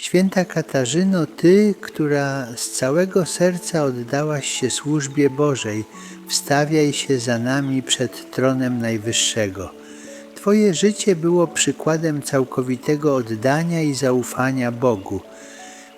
Święta Katarzyno, Ty, która z całego serca oddałaś się służbie Bożej, wstawiaj się za nami przed tronem Najwyższego. Twoje życie było przykładem całkowitego oddania i zaufania Bogu.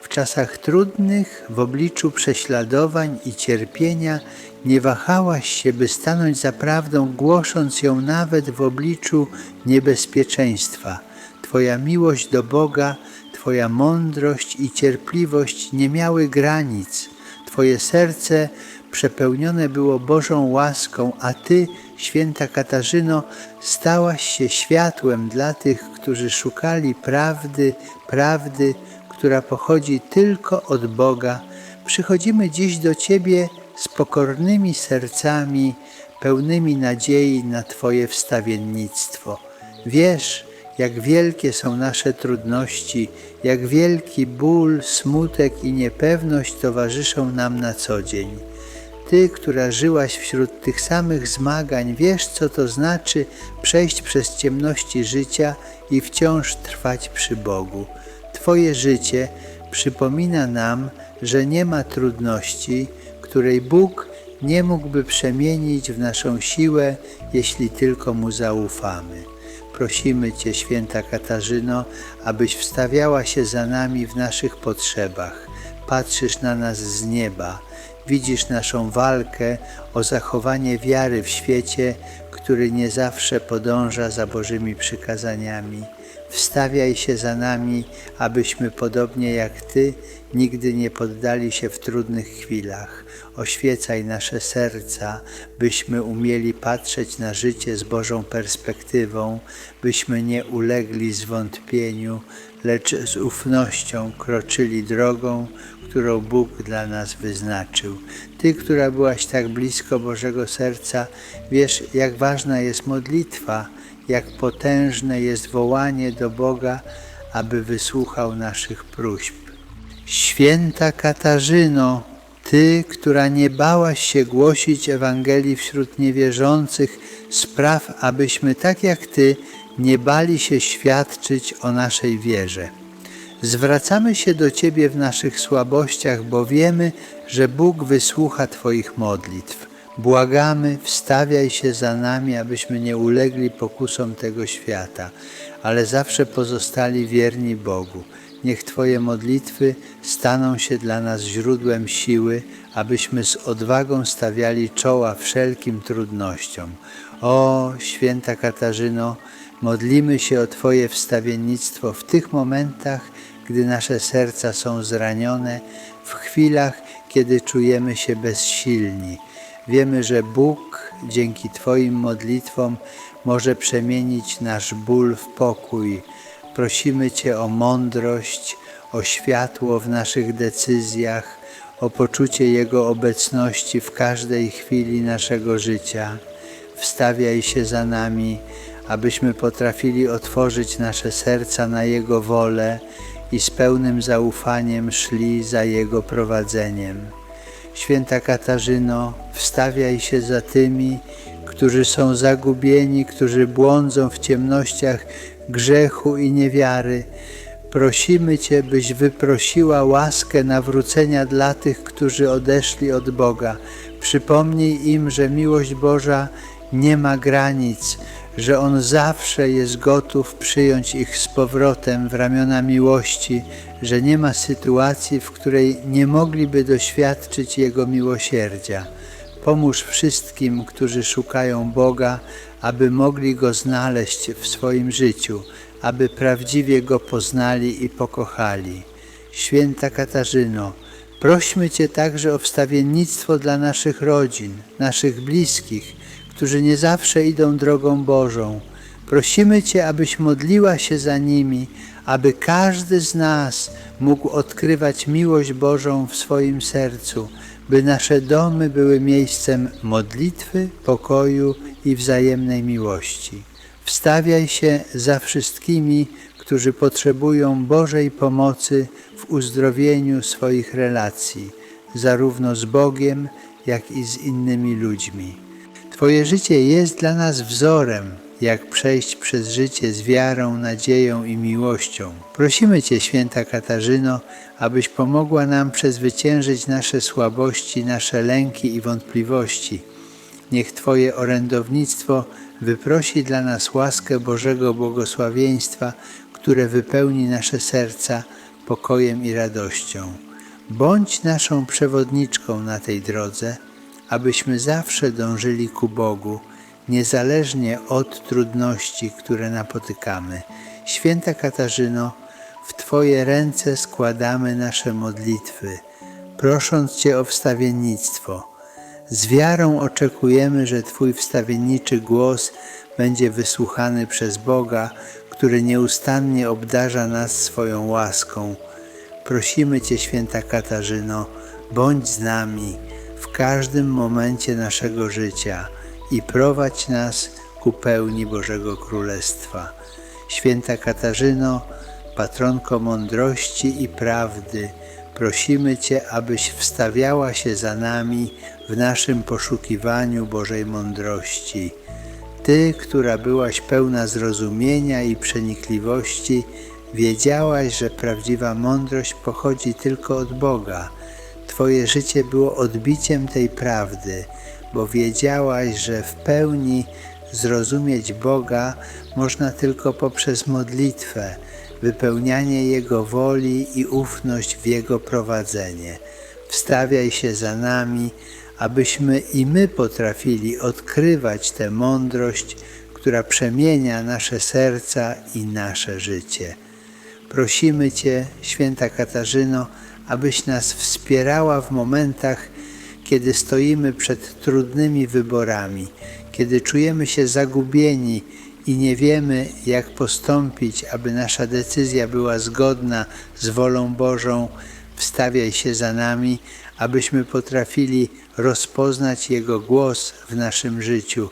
W czasach trudnych, w obliczu prześladowań i cierpienia, nie wahałaś się, by stanąć za prawdą, głosząc ją nawet w obliczu niebezpieczeństwa. Twoja miłość do Boga, Twoja mądrość i cierpliwość nie miały granic. Twoje serce przepełnione było Bożą łaską, a Ty, święta Katarzyno, stałaś się światłem dla tych, którzy szukali prawdy, prawdy, która pochodzi tylko od Boga. Przychodzimy dziś do Ciebie z pokornymi sercami, pełnymi nadziei na Twoje wstawiennictwo. Wiesz, jak wielkie są nasze trudności, jak wielki ból, smutek i niepewność towarzyszą nam na co dzień. Ty, która żyłaś wśród tych samych zmagań, wiesz, co to znaczy przejść przez ciemności życia i wciąż trwać przy Bogu. Twoje życie przypomina nam, że nie ma trudności, której Bóg nie mógłby przemienić w naszą siłę, jeśli tylko Mu zaufamy. Prosimy Cię, święta Katarzyno, abyś wstawiała się za nami w naszych potrzebach. Patrzysz na nas z nieba, widzisz naszą walkę o zachowanie wiary w świecie, który nie zawsze podąża za Bożymi przykazaniami. Wstawiaj się za nami, abyśmy podobnie jak Ty nigdy nie poddali się w trudnych chwilach. Oświecaj nasze serca, byśmy umieli patrzeć na życie z Bożą perspektywą, byśmy nie ulegli zwątpieniu, lecz z ufnością kroczyli drogą, którą Bóg dla nas wyznaczył. Ty, która byłaś tak blisko Bożego serca, wiesz, jak ważna jest modlitwa, jak potężne jest wołanie do Boga, aby wysłuchał naszych próśb. Święta Katarzyno, Ty, która nie bałaś się głosić Ewangelii wśród niewierzących, spraw, abyśmy tak jak Ty nie bali się świadczyć o naszej wierze. Zwracamy się do Ciebie w naszych słabościach, bo wiemy, że Bóg wysłucha Twoich modlitw. Błagamy, wstawiaj się za nami, abyśmy nie ulegli pokusom tego świata, ale zawsze pozostali wierni Bogu. Niech Twoje modlitwy staną się dla nas źródłem siły, abyśmy z odwagą stawiali czoła wszelkim trudnościom. O, święta Katarzyno, modlimy się o Twoje wstawiennictwo w tych momentach, gdy nasze serca są zranione, w chwilach, kiedy czujemy się bezsilni. Wiemy, że Bóg dzięki Twoim modlitwom może przemienić nasz ból w pokój. Prosimy Cię o mądrość, o światło w naszych decyzjach, o poczucie Jego obecności w każdej chwili naszego życia. Wstawiaj się za nami, abyśmy potrafili otworzyć nasze serca na Jego wolę i z pełnym zaufaniem szli za Jego prowadzeniem. Święta Katarzyno, wstawiaj się za tymi, którzy są zagubieni, którzy błądzą w ciemnościach grzechu i niewiary. Prosimy Cię, byś wyprosiła łaskę nawrócenia dla tych, którzy odeszli od Boga. Przypomnij im, że miłość Boża nie ma granic, że On zawsze jest gotów przyjąć ich z powrotem w ramiona miłości, że nie ma sytuacji, w której nie mogliby doświadczyć Jego miłosierdzia. Pomóż wszystkim, którzy szukają Boga, aby mogli Go znaleźć w swoim życiu, aby prawdziwie Go poznali i pokochali. Święta Katarzyno, prośmy Cię także o wstawiennictwo dla naszych rodzin, naszych bliskich, którzy nie zawsze idą drogą Bożą. Prosimy Cię, abyś modliła się za nimi, aby każdy z nas mógł odkrywać miłość Bożą w swoim sercu, by nasze domy były miejscem modlitwy, pokoju i wzajemnej miłości. Wstawiaj się za wszystkimi, którzy potrzebują Bożej pomocy w uzdrowieniu swoich relacji, zarówno z Bogiem, jak i z innymi ludźmi. Twoje życie jest dla nas wzorem, jak przejść przez życie z wiarą, nadzieją i miłością. Prosimy Cię, święta Katarzyno, abyś pomogła nam przezwyciężyć nasze słabości, nasze lęki i wątpliwości. Niech Twoje orędownictwo wyprosi dla nas łaskę Bożego błogosławieństwa, które wypełni nasze serca pokojem i radością. Bądź naszą przewodniczką na tej drodze, abyśmy zawsze dążyli ku Bogu, niezależnie od trudności, które napotykamy. Święta Katarzyno, w Twoje ręce składamy nasze modlitwy, prosząc Cię o wstawiennictwo. Z wiarą oczekujemy, że Twój wstawienniczy głos będzie wysłuchany przez Boga, który nieustannie obdarza nas swoją łaską. Prosimy Cię, święta Katarzyno, bądź z nami w każdym momencie naszego życia i prowadź nas ku pełni Bożego Królestwa. Święta Katarzyno, patronko mądrości i prawdy, prosimy Cię, abyś wstawiała się za nami w naszym poszukiwaniu Bożej mądrości. Ty, która byłaś pełna zrozumienia i przenikliwości, wiedziałaś, że prawdziwa mądrość pochodzi tylko od Boga. Twoje życie było odbiciem tej prawdy, bo wiedziałaś, że w pełni zrozumieć Boga można tylko poprzez modlitwę, wypełnianie Jego woli i ufność w Jego prowadzenie. Wstawiaj się za nami, abyśmy i my potrafili odkrywać tę mądrość, która przemienia nasze serca i nasze życie. Prosimy Cię, święta Katarzyno, abyś nas wspierała w momentach, kiedy stoimy przed trudnymi wyborami, kiedy czujemy się zagubieni i nie wiemy, jak postąpić, aby nasza decyzja była zgodna z wolą Bożą. Wstawiaj się za nami, abyśmy potrafili rozpoznać Jego głos w naszym życiu.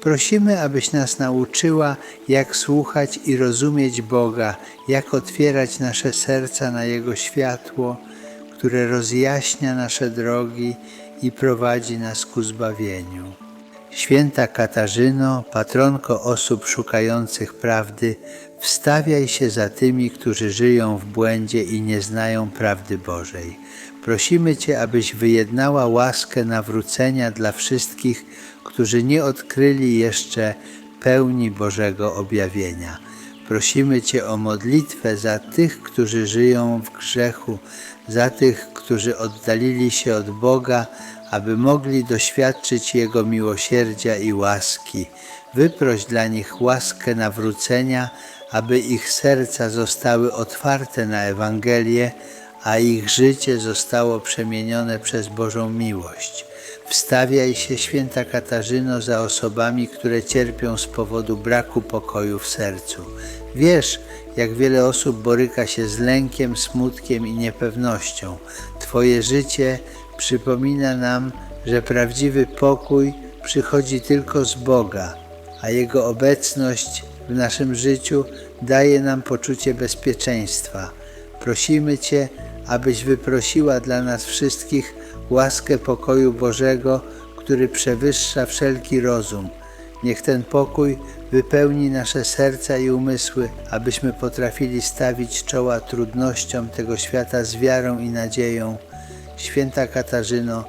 Prosimy, abyś nas nauczyła, jak słuchać i rozumieć Boga, jak otwierać nasze serca na Jego światło, które rozjaśnia nasze drogi i prowadzi nas ku zbawieniu. Święta Katarzyno, patronko osób szukających prawdy, wstawiaj się za tymi, którzy żyją w błędzie i nie znają prawdy Bożej. Prosimy Cię, abyś wyjednała łaskę nawrócenia dla wszystkich, którzy nie odkryli jeszcze pełni Bożego objawienia. Prosimy Cię o modlitwę za tych, którzy żyją w grzechu, za tych, którzy oddalili się od Boga, aby mogli doświadczyć Jego miłosierdzia i łaski. Wyproś dla nich łaskę nawrócenia, aby ich serca zostały otwarte na Ewangelię, a ich życie zostało przemienione przez Bożą miłość. Wstawiaj się, święta Katarzyno, za osobami, które cierpią z powodu braku pokoju w sercu. Wiesz, jak wiele osób boryka się z lękiem, smutkiem i niepewnością. Twoje życie przypomina nam, że prawdziwy pokój przychodzi tylko z Boga, a Jego obecność w naszym życiu daje nam poczucie bezpieczeństwa. Prosimy Cię, abyś wyprosiła dla nas wszystkich łaskę pokoju Bożego, który przewyższa wszelki rozum. Niech ten pokój wypełni nasze serca i umysły, abyśmy potrafili stawić czoła trudnościom tego świata z wiarą i nadzieją. Święta Katarzyno,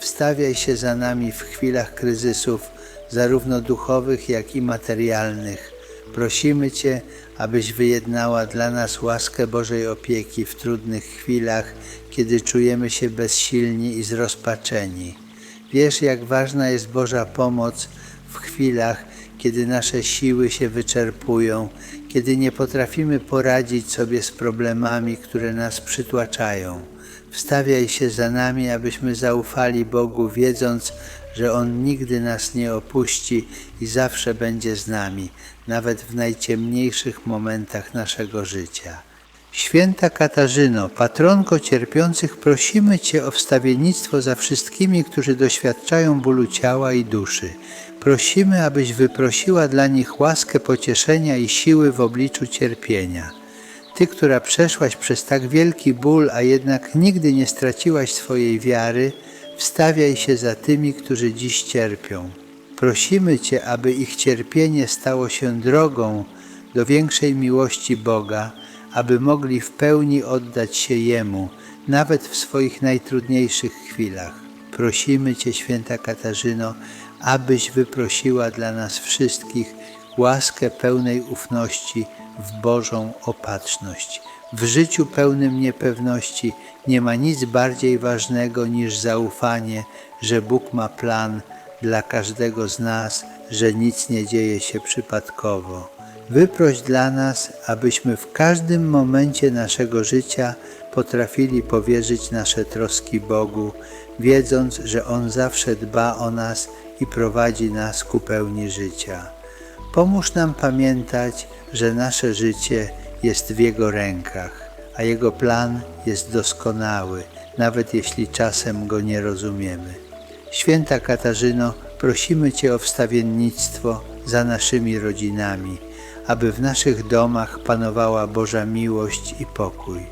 wstawiaj się za nami w chwilach kryzysów, zarówno duchowych, jak i materialnych. Prosimy Cię, abyś wyjednała dla nas łaskę Bożej opieki w trudnych chwilach, kiedy czujemy się bezsilni i zrozpaczeni. Wiesz, jak ważna jest Boża pomoc w chwilach, kiedy nasze siły się wyczerpują, kiedy nie potrafimy poradzić sobie z problemami, które nas przytłaczają. Wstawiaj się za nami, abyśmy zaufali Bogu, wiedząc, że On nigdy nas nie opuści i zawsze będzie z nami, nawet w najciemniejszych momentach naszego życia. Święta Katarzyno, patronko cierpiących, prosimy Cię o wstawiennictwo za wszystkimi, którzy doświadczają bólu ciała i duszy. Prosimy, abyś wyprosiła dla nich łaskę pocieszenia i siły w obliczu cierpienia. Ty, która przeszłaś przez tak wielki ból, a jednak nigdy nie straciłaś swojej wiary, wstawiaj się za tymi, którzy dziś cierpią. Prosimy Cię, aby ich cierpienie stało się drogą do większej miłości Boga, aby mogli w pełni oddać się Jemu, nawet w swoich najtrudniejszych chwilach. Prosimy Cię, święta Katarzyno, abyś wyprosiła dla nas wszystkich łaskę pełnej ufności w Bożą opatrzność. W życiu pełnym niepewności nie ma nic bardziej ważnego niż zaufanie, że Bóg ma plan dla każdego z nas, że nic nie dzieje się przypadkowo. Wyproś dla nas, abyśmy w każdym momencie naszego życia potrafili powierzyć nasze troski Bogu, wiedząc, że On zawsze dba o nas i prowadzi nas ku pełni życia. Pomóż nam pamiętać, że nasze życie jest w Jego rękach, a Jego plan jest doskonały, nawet jeśli czasem go nie rozumiemy. Święta Katarzyno, prosimy Cię o wstawiennictwo za naszymi rodzinami, aby w naszych domach panowała Boża miłość i pokój.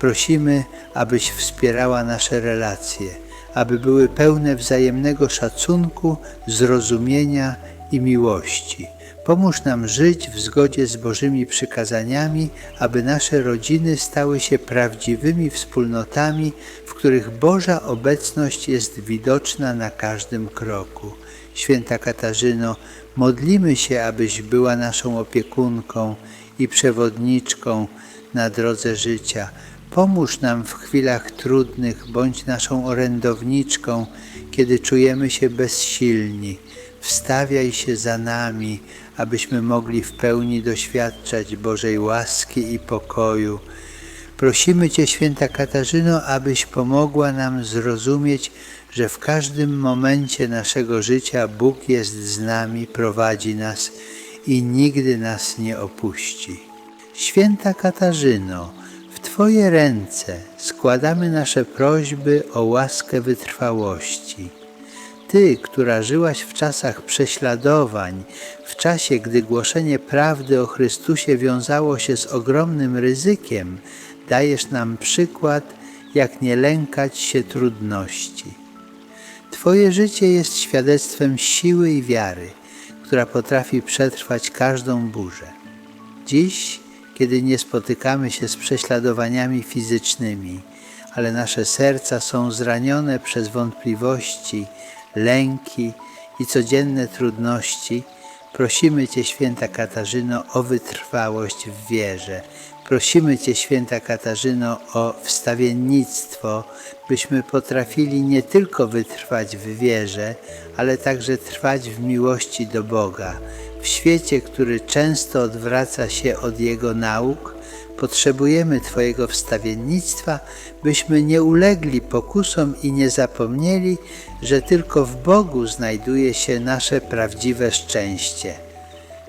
Prosimy, abyś wspierała nasze relacje, aby były pełne wzajemnego szacunku, zrozumienia i miłości. Pomóż nam żyć w zgodzie z Bożymi przykazaniami, aby nasze rodziny stały się prawdziwymi wspólnotami, w których Boża obecność jest widoczna na każdym kroku. Święta Katarzyno, modlimy się, abyś była naszą opiekunką i przewodniczką na drodze życia. Pomóż nam w chwilach trudnych, bądź naszą orędowniczką, kiedy czujemy się bezsilni. Wstawiaj się za nami, abyśmy mogli w pełni doświadczać Bożej łaski i pokoju. Prosimy Cię, święta Katarzyno, abyś pomogła nam zrozumieć, że w każdym momencie naszego życia Bóg jest z nami, prowadzi nas i nigdy nas nie opuści. Święta Katarzyno, Twoje ręce składamy nasze prośby o łaskę wytrwałości. Ty, która żyłaś w czasach prześladowań, w czasie, gdy głoszenie prawdy o Chrystusie wiązało się z ogromnym ryzykiem, dajesz nam przykład, jak nie lękać się trudności. Twoje życie jest świadectwem siły i wiary, która potrafi przetrwać każdą burzę. Dziś, kiedy nie spotykamy się z prześladowaniami fizycznymi, ale nasze serca są zranione przez wątpliwości, lęki i codzienne trudności, prosimy Cię, święta Katarzyno, o wytrwałość w wierze. Prosimy Cię, święta Katarzyno, o wstawiennictwo, byśmy potrafili nie tylko wytrwać w wierze, ale także trwać w miłości do Boga. W świecie, który często odwraca się od Jego nauk, potrzebujemy Twojego wstawiennictwa, byśmy nie ulegli pokusom i nie zapomnieli, że tylko w Bogu znajduje się nasze prawdziwe szczęście.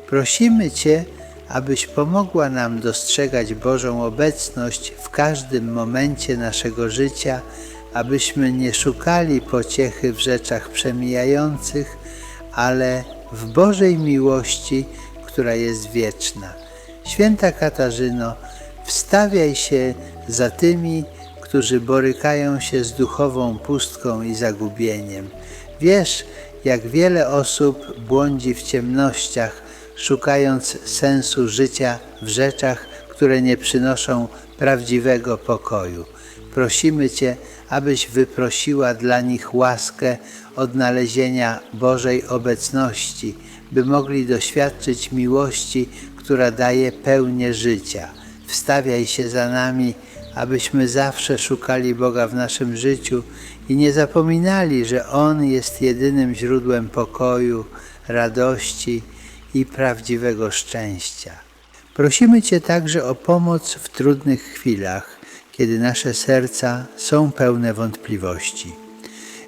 Prosimy Cię, abyś pomogła nam dostrzegać Bożą obecność w każdym momencie naszego życia, abyśmy nie szukali pociechy w rzeczach przemijających, ale w Bożej miłości, która jest wieczna. Święta Katarzyno, wstawiaj się za tymi, którzy borykają się z duchową pustką i zagubieniem. Wiesz, jak wiele osób błądzi w ciemnościach, szukając sensu życia w rzeczach, które nie przynoszą prawdziwego pokoju. Prosimy Cię, abyś wyprosiła dla nich łaskę odnalezienia Bożej obecności, by mogli doświadczyć miłości, która daje pełnię życia. Wstawiaj się za nami, abyśmy zawsze szukali Boga w naszym życiu i nie zapominali, że On jest jedynym źródłem pokoju, radości i prawdziwego szczęścia. Prosimy Cię także o pomoc w trudnych chwilach, kiedy nasze serca są pełne wątpliwości.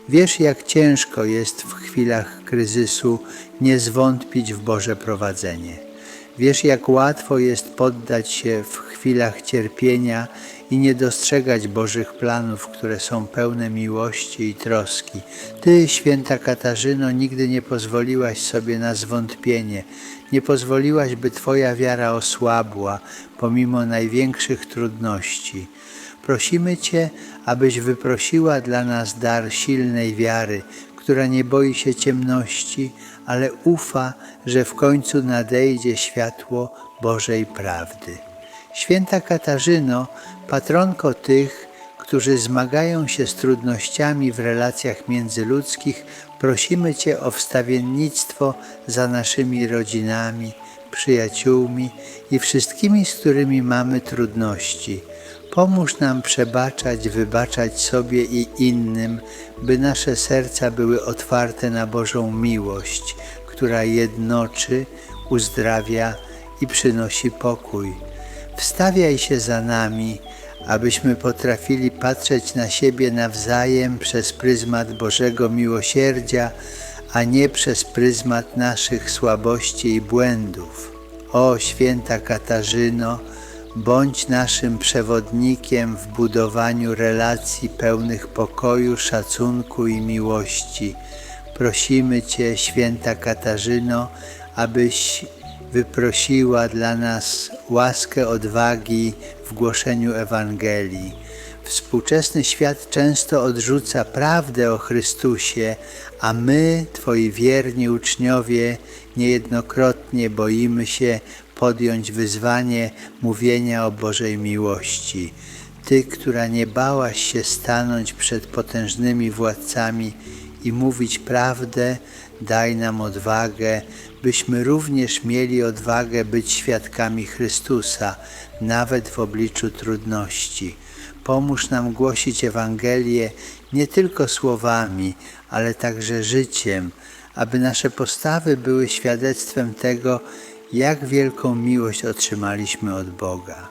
Wiesz, jak ciężko jest w chwilach kryzysu nie zwątpić w Boże prowadzenie. Wiesz, jak łatwo jest poddać się w chwilach cierpienia i nie dostrzegać Bożych planów, które są pełne miłości i troski. Ty, święta Katarzyno, nigdy nie pozwoliłaś sobie na zwątpienie, nie pozwoliłaś, by Twoja wiara osłabła pomimo największych trudności. Prosimy Cię, abyś wyprosiła dla nas dar silnej wiary, która nie boi się ciemności, ale ufa, że w końcu nadejdzie światło Bożej prawdy. Święta Katarzyno, patronko tych, którzy zmagają się z trudnościami w relacjach międzyludzkich, prosimy Cię o wstawiennictwo za naszymi rodzinami, przyjaciółmi i wszystkimi, z którymi mamy trudności. Pomóż nam przebaczać, wybaczać sobie i innym, by nasze serca były otwarte na Bożą miłość, która jednoczy, uzdrawia i przynosi pokój. Wstawiaj się za nami, abyśmy potrafili patrzeć na siebie nawzajem przez pryzmat Bożego miłosierdzia, a nie przez pryzmat naszych słabości i błędów. O święta Katarzyno, bądź naszym przewodnikiem w budowaniu relacji pełnych pokoju, szacunku i miłości. Prosimy Cię, święta Katarzyno, abyś wyprosiła dla nas łaskę odwagi w głoszeniu Ewangelii. Współczesny świat często odrzuca prawdę o Chrystusie, a my, Twoi wierni uczniowie, niejednokrotnie boimy się podjąć wyzwanie mówienia o Bożej miłości. Ty, która nie bałaś się stanąć przed potężnymi władcami i mówić prawdę, daj nam odwagę, byśmy również mieli odwagę być świadkami Chrystusa, nawet w obliczu trudności. Pomóż nam głosić Ewangelię nie tylko słowami, ale także życiem, aby nasze postawy były świadectwem tego, jak wielką miłość otrzymaliśmy od Boga.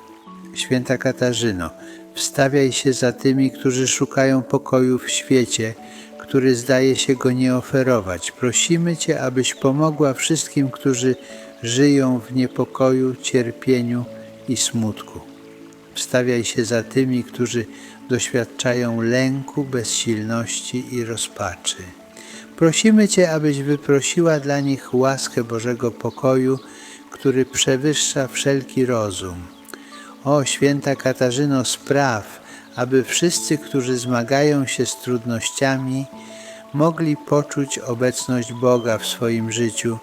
Święta Katarzyno, wstawiaj się za tymi, którzy szukają pokoju w świecie, który zdaje się go nie oferować. Prosimy Cię, abyś pomogła wszystkim, którzy żyją w niepokoju, cierpieniu i smutku. Wstawiaj się za tymi, którzy doświadczają lęku, bezsilności i rozpaczy. Prosimy Cię, abyś wyprosiła dla nich łaskę Bożego pokoju, który przewyższa wszelki rozum. O święta Katarzyno, spraw, aby wszyscy, którzy zmagają się z trudnościami, mogli poczuć obecność Boga w swoim życiu,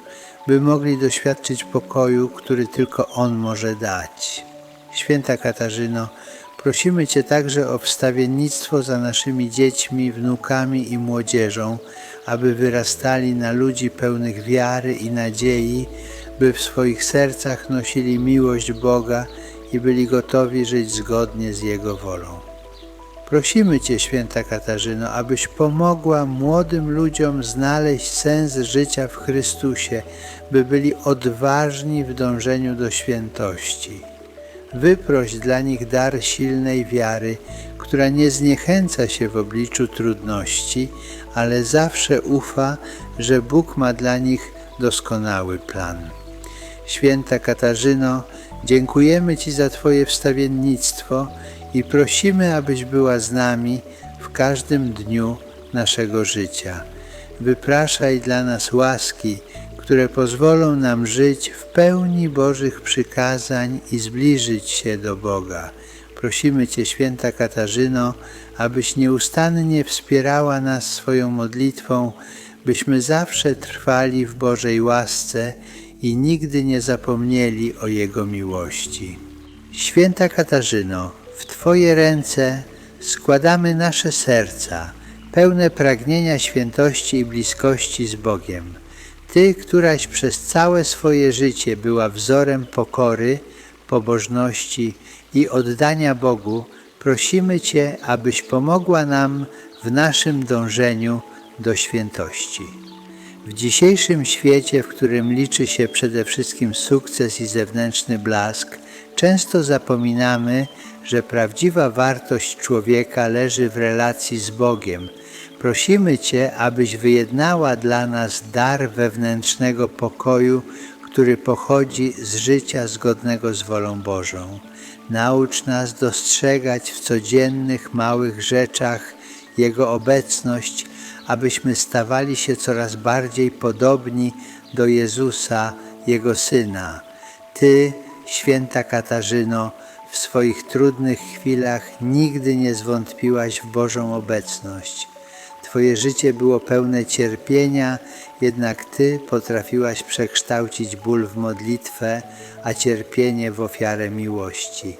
by mogli doświadczyć pokoju, który tylko On może dać. Święta Katarzyno, prosimy Cię także o wstawiennictwo za naszymi dziećmi, wnukami i młodzieżą, aby wyrastali na ludzi pełnych wiary i nadziei, by w swoich sercach nosili miłość Boga i byli gotowi żyć zgodnie z Jego wolą. Prosimy Cię, święta Katarzyno, abyś pomogła młodym ludziom znaleźć sens życia w Chrystusie, by byli odważni w dążeniu do świętości. Wyproś dla nich dar silnej wiary, która nie zniechęca się w obliczu trudności, ale zawsze ufa, że Bóg ma dla nich doskonały plan. Święta Katarzyno, dziękujemy Ci za Twoje wstawiennictwo i prosimy, abyś była z nami w każdym dniu naszego życia. Wypraszaj dla nas łaski, które pozwolą nam żyć w pełni Bożych przykazań i zbliżyć się do Boga. Prosimy Cię, święta Katarzyno, abyś nieustannie wspierała nas swoją modlitwą, byśmy zawsze trwali w Bożej łasce i nigdy nie zapomnieli o Jego miłości. Święta Katarzyno, w Twoje ręce składamy nasze serca, pełne pragnienia świętości i bliskości z Bogiem. Ty, któraś przez całe swoje życie była wzorem pokory, pobożności i oddania Bogu, prosimy Cię, abyś pomogła nam w naszym dążeniu do świętości. W dzisiejszym świecie, w którym liczy się przede wszystkim sukces i zewnętrzny blask, często zapominamy, że prawdziwa wartość człowieka leży w relacji z Bogiem. Prosimy Cię, abyś wyjednała dla nas dar wewnętrznego pokoju, który pochodzi z życia zgodnego z wolą Bożą. Naucz nas dostrzegać w codziennych małych rzeczach Jego obecność, abyśmy stawali się coraz bardziej podobni do Jezusa, Jego Syna. Ty, święta Katarzyno, w swoich trudnych chwilach nigdy nie zwątpiłaś w Bożą obecność. Twoje życie było pełne cierpienia, jednak Ty potrafiłaś przekształcić ból w modlitwę, a cierpienie w ofiarę miłości.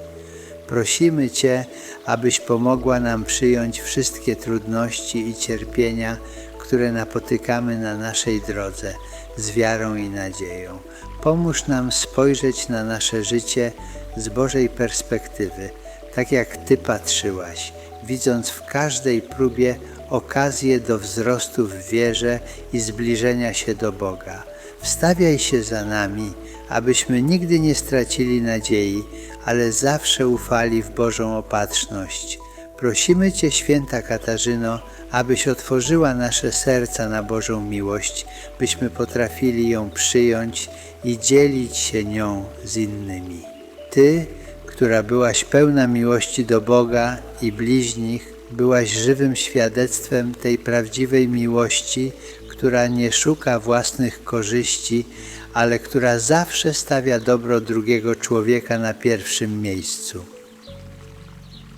Prosimy Cię, abyś pomogła nam przyjąć wszystkie trudności i cierpienia, które napotykamy na naszej drodze, z wiarą i nadzieją. Pomóż nam spojrzeć na nasze życie z Bożej perspektywy, tak jak Ty patrzyłaś, widząc w każdej próbie okazję do wzrostu w wierze i zbliżenia się do Boga. Wstawiaj się za nami, abyśmy nigdy nie stracili nadziei, ale zawsze ufali w Bożą opatrzność. Prosimy Cię, święta Katarzyno, abyś otworzyła nasze serca na Bożą miłość, byśmy potrafili ją przyjąć i dzielić się nią z innymi. Ty, która byłaś pełna miłości do Boga i bliźnich, byłaś żywym świadectwem tej prawdziwej miłości, która nie szuka własnych korzyści, ale która zawsze stawia dobro drugiego człowieka na pierwszym miejscu.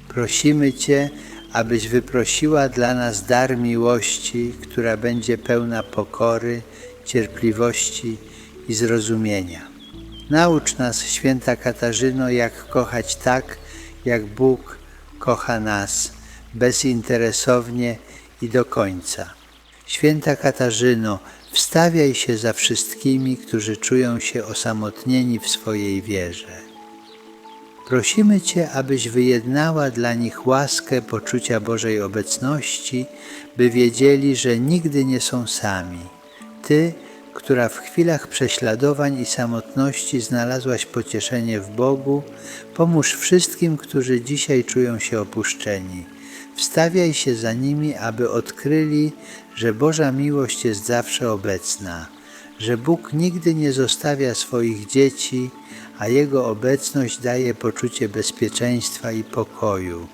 Prosimy Cię, abyś wyprosiła dla nas dar miłości, która będzie pełna pokory, cierpliwości i zrozumienia. Naucz nas, święta Katarzyno, jak kochać tak, jak Bóg kocha nas, bezinteresownie i do końca. Święta Katarzyno, wstawiaj się za wszystkimi, którzy czują się osamotnieni w swojej wierze. Prosimy Cię, abyś wyjednała dla nich łaskę poczucia Bożej obecności, by wiedzieli, że nigdy nie są sami. Ty, która w chwilach prześladowań i samotności znalazłaś pocieszenie w Bogu, pomóż wszystkim, którzy dzisiaj czują się opuszczeni. Wstawiaj się za nimi, aby odkryli, że Boża miłość jest zawsze obecna, że Bóg nigdy nie zostawia swoich dzieci, a Jego obecność daje poczucie bezpieczeństwa i pokoju.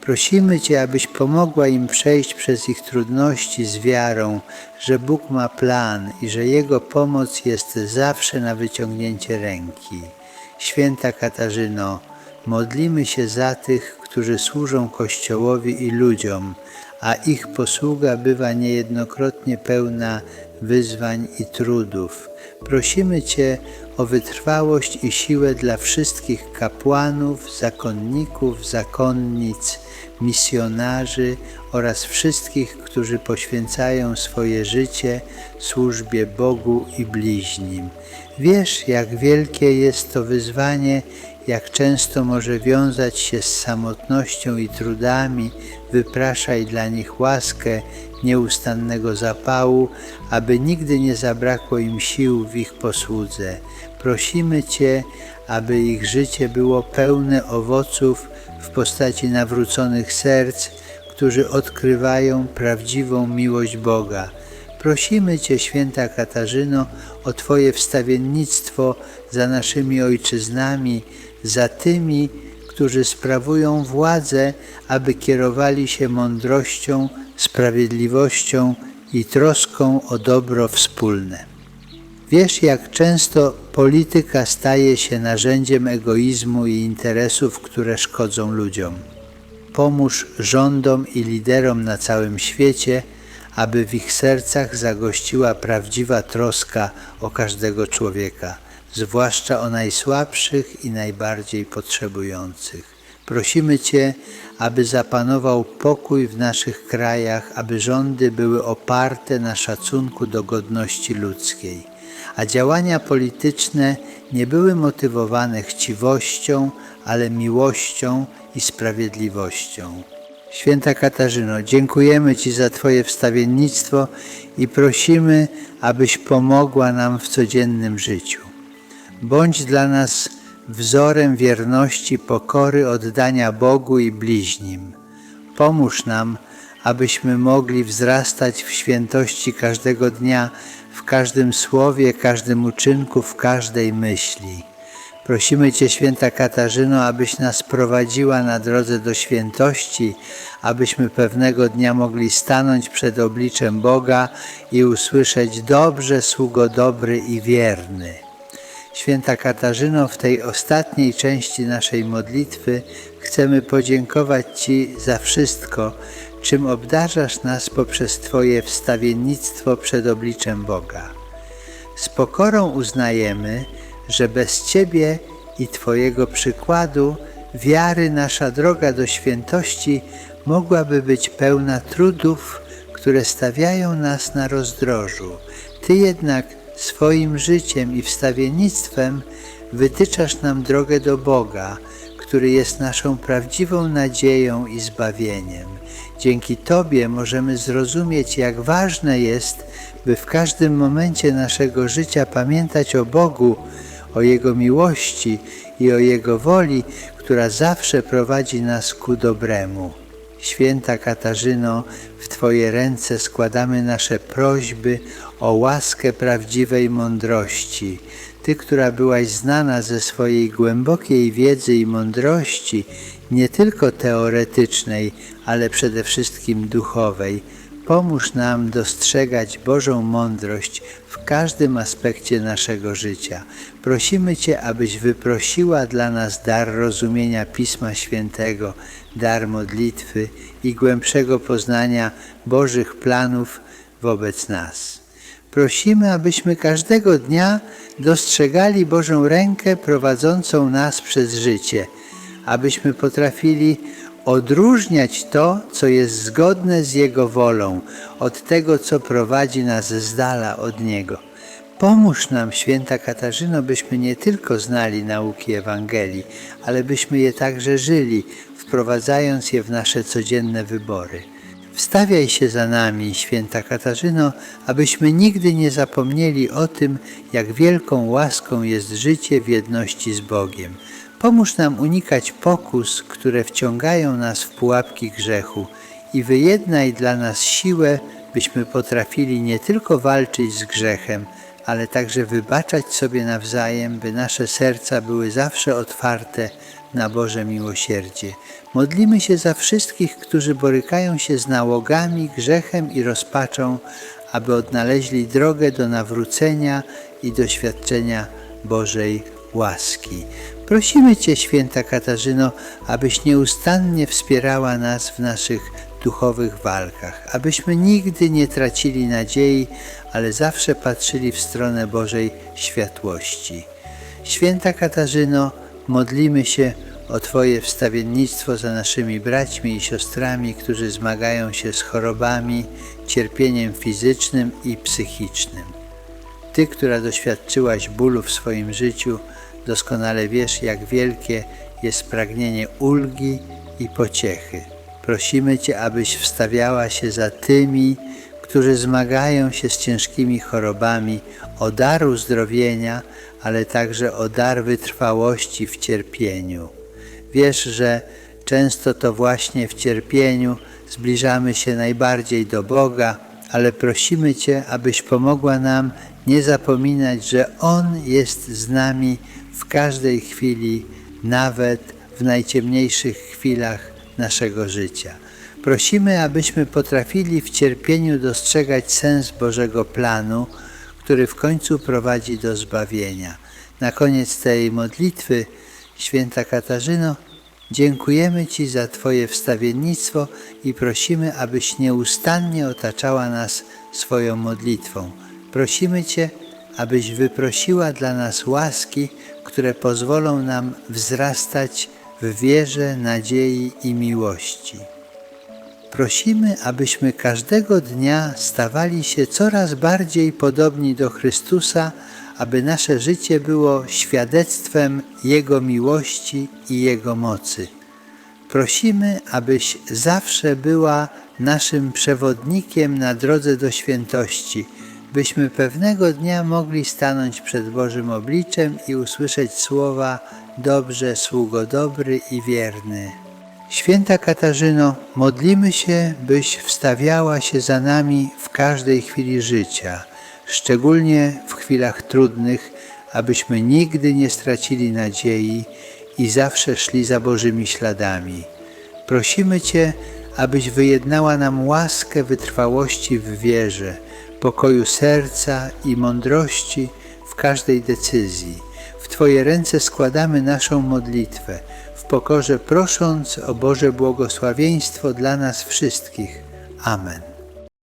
Prosimy Cię, abyś pomogła im przejść przez ich trudności z wiarą, że Bóg ma plan i że Jego pomoc jest zawsze na wyciągnięcie ręki. Święta Katarzyno, modlimy się za tych, którzy służą Kościołowi i ludziom, a ich posługa bywa niejednokrotnie pełna wyzwań i trudów. Prosimy Cię o wytrwałość i siłę dla wszystkich kapłanów, zakonników, zakonnic, misjonarzy oraz wszystkich, którzy poświęcają swoje życie służbie Bogu i bliźnim. Wiesz, jak wielkie jest to wyzwanie, jak często może wiązać się z samotnością i trudami, wypraszaj dla nich łaskę nieustannego zapału, aby nigdy nie zabrakło im sił w ich posłudze. Prosimy Cię, aby ich życie było pełne owoców w postaci nawróconych serc, którzy odkrywają prawdziwą miłość Boga. Prosimy Cię, święta Katarzyno, o Twoje wstawiennictwo za naszymi ojczyznami, za tymi, którzy sprawują władzę, aby kierowali się mądrością, sprawiedliwością i troską o dobro wspólne. Wiesz, jak często polityka staje się narzędziem egoizmu i interesów, które szkodzą ludziom. Pomóż rządom i liderom na całym świecie, aby w ich sercach zagościła prawdziwa troska o każdego człowieka, zwłaszcza o najsłabszych i najbardziej potrzebujących. Prosimy Cię, aby zapanował pokój w naszych krajach, aby rządy były oparte na szacunku do godności ludzkiej, a działania polityczne nie były motywowane chciwością, ale miłością i sprawiedliwością. Święta Katarzyno, dziękujemy Ci za Twoje wstawiennictwo i prosimy, abyś pomogła nam w codziennym życiu. Bądź dla nas wzorem wierności, pokory, oddania Bogu i bliźnim. Pomóż nam, abyśmy mogli wzrastać w świętości każdego dnia, w każdym słowie, każdym uczynku, w każdej myśli. Prosimy Cię, święta Katarzyno, abyś nas prowadziła na drodze do świętości, abyśmy pewnego dnia mogli stanąć przed obliczem Boga i usłyszeć: Dobrze, sługo dobry i wierny. Święta Katarzyno, w tej ostatniej części naszej modlitwy chcemy podziękować Ci za wszystko, czym obdarzasz nas poprzez Twoje wstawiennictwo przed obliczem Boga. Z pokorą uznajemy, że bez Ciebie i Twojego przykładu wiary nasza droga do świętości mogłaby być pełna trudów, które stawiają nas na rozdrożu. Ty jednak swoim życiem i wstawiennictwem wytyczasz nam drogę do Boga, który jest naszą prawdziwą nadzieją i zbawieniem. Dzięki Tobie możemy zrozumieć, jak ważne jest, by w każdym momencie naszego życia pamiętać o Bogu, o Jego miłości i o Jego woli, która zawsze prowadzi nas ku dobremu. Święta Katarzyno, w Twoje ręce składamy nasze prośby o łaskę prawdziwej mądrości. Ty, która byłaś znana ze swojej głębokiej wiedzy i mądrości, nie tylko teoretycznej, ale przede wszystkim duchowej, pomóż nam dostrzegać Bożą mądrość w każdym aspekcie naszego życia. Prosimy Cię, abyś wyprosiła dla nas dar rozumienia Pisma Świętego, dar modlitwy i głębszego poznania Bożych planów wobec nas. Prosimy, abyśmy każdego dnia dostrzegali Bożą rękę prowadzącą nas przez życie, abyśmy potrafili odróżniać to, co jest zgodne z Jego wolą, od tego, co prowadzi nas z dala od Niego. Pomóż nam, święta Katarzyno, byśmy nie tylko znali nauki Ewangelii, ale byśmy je także żyli, wprowadzając je w nasze codzienne wybory. Wstawiaj się za nami, święta Katarzyno, abyśmy nigdy nie zapomnieli o tym, jak wielką łaską jest życie w jedności z Bogiem. Pomóż nam unikać pokus, które wciągają nas w pułapki grzechu i wyjednaj dla nas siłę, byśmy potrafili nie tylko walczyć z grzechem, ale także wybaczać sobie nawzajem, by nasze serca były zawsze otwarte na Boże miłosierdzie. Modlimy się za wszystkich, którzy borykają się z nałogami, grzechem i rozpaczą, aby odnaleźli drogę do nawrócenia i doświadczenia Bożej łaski. Prosimy Cię, święta Katarzyno, abyś nieustannie wspierała nas w naszych duchowych walkach, abyśmy nigdy nie tracili nadziei, ale zawsze patrzyli w stronę Bożej światłości. Święta Katarzyno, modlimy się o Twoje wstawiennictwo za naszymi braćmi i siostrami, którzy zmagają się z chorobami, cierpieniem fizycznym i psychicznym. Ty, która doświadczyłaś bólu w swoim życiu, doskonale wiesz, jak wielkie jest pragnienie ulgi i pociechy. Prosimy Cię, abyś wstawiała się za tymi, którzy zmagają się z ciężkimi chorobami, o dar uzdrowienia, ale także o dar wytrwałości w cierpieniu. Wiesz, że często to właśnie w cierpieniu zbliżamy się najbardziej do Boga, ale prosimy Cię, abyś pomogła nam nie zapominać, że On jest z nami w każdej chwili, nawet w najciemniejszych chwilach naszego życia. Prosimy, abyśmy potrafili w cierpieniu dostrzegać sens Bożego planu, który w końcu prowadzi do zbawienia. Na koniec tej modlitwy, święta Katarzyno, dziękujemy Ci za Twoje wstawiennictwo i prosimy, abyś nieustannie otaczała nas swoją modlitwą. Prosimy Cię, abyś wyprosiła dla nas łaski, które pozwolą nam wzrastać w wierze, nadziei i miłości. Prosimy, abyśmy każdego dnia stawali się coraz bardziej podobni do Chrystusa, aby nasze życie było świadectwem Jego miłości i Jego mocy. Prosimy, abyś zawsze była naszym przewodnikiem na drodze do świętości, byśmy pewnego dnia mogli stanąć przed Bożym obliczem i usłyszeć słowa Dobrze, sługo dobry i wierny. Święta Katarzyno, modlimy się, byś wstawiała się za nami w każdej chwili życia, szczególnie w chwilach trudnych, abyśmy nigdy nie stracili nadziei i zawsze szli za Bożymi śladami. Prosimy Cię, abyś wyjednała nam łaskę wytrwałości w wierze, pokoju serca i mądrości w każdej decyzji. W Twoje ręce składamy naszą modlitwę, w pokorze prosząc o Boże błogosławieństwo dla nas wszystkich. Amen.